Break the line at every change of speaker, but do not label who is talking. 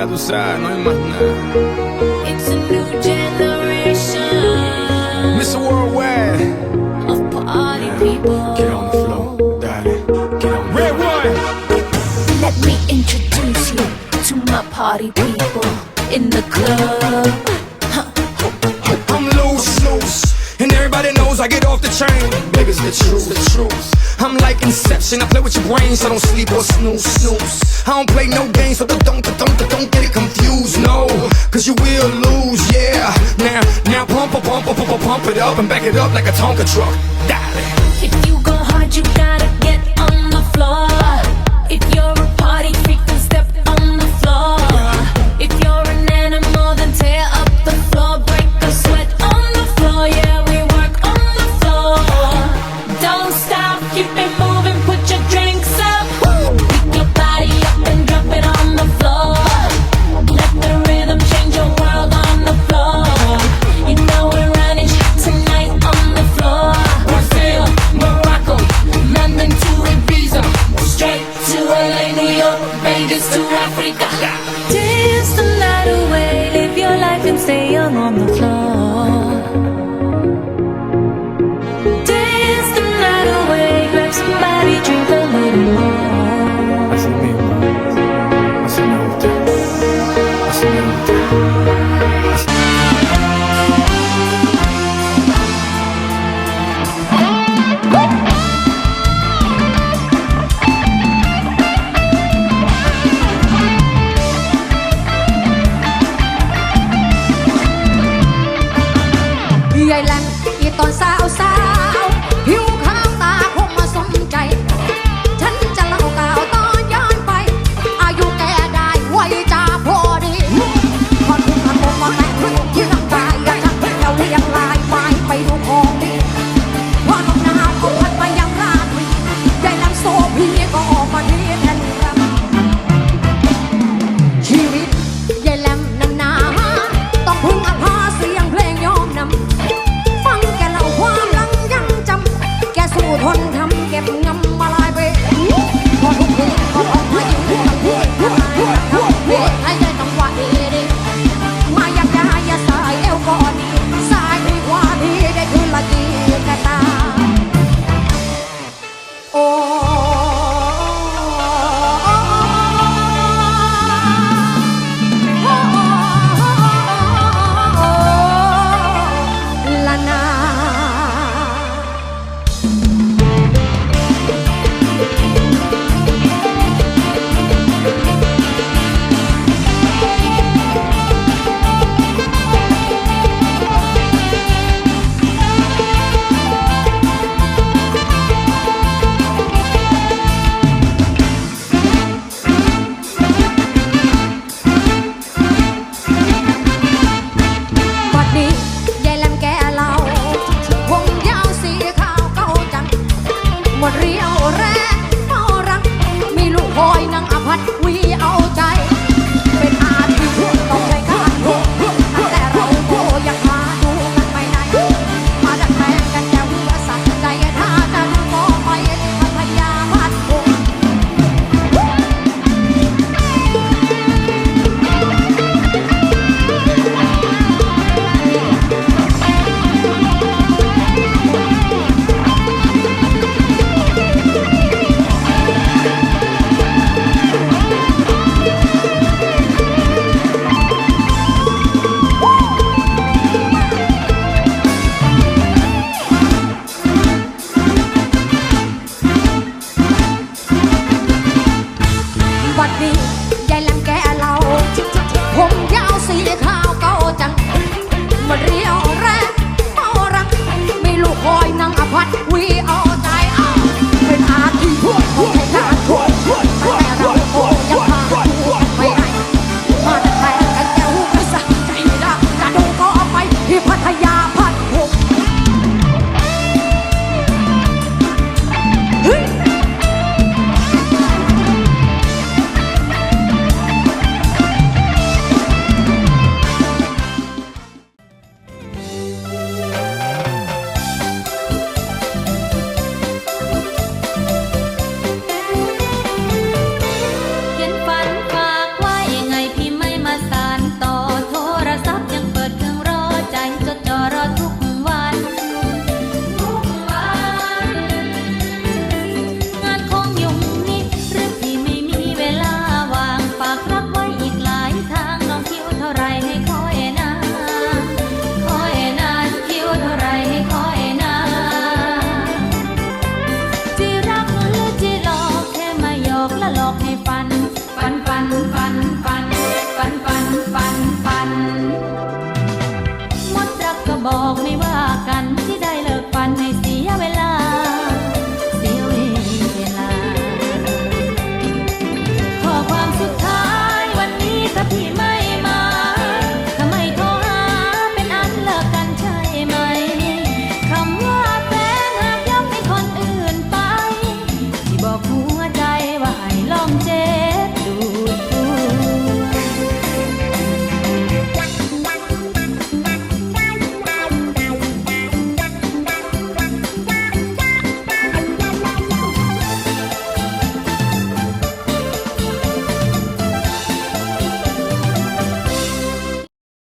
ya tú sabes, no hay más nada.
It's a new generation.
Mr. Worldwide.
Of party people.
Get on the floor, darling. Get on Red one.
Let me introduce you to my party people in the club.
I'm loose, loose. And everybody knows I get off the train. Baby's the truth, the truth. I'm like Inception, I play with your brains, so I don't sleep or snooze, snooze. I don't play no games, so don't, don't, don't, don't get it confused, no. Cause you will lose, yeah. Now, now pump, pump, pump, pump, pump it up and back it up like a Tonka truck.
If you go hard, you gotta
entonces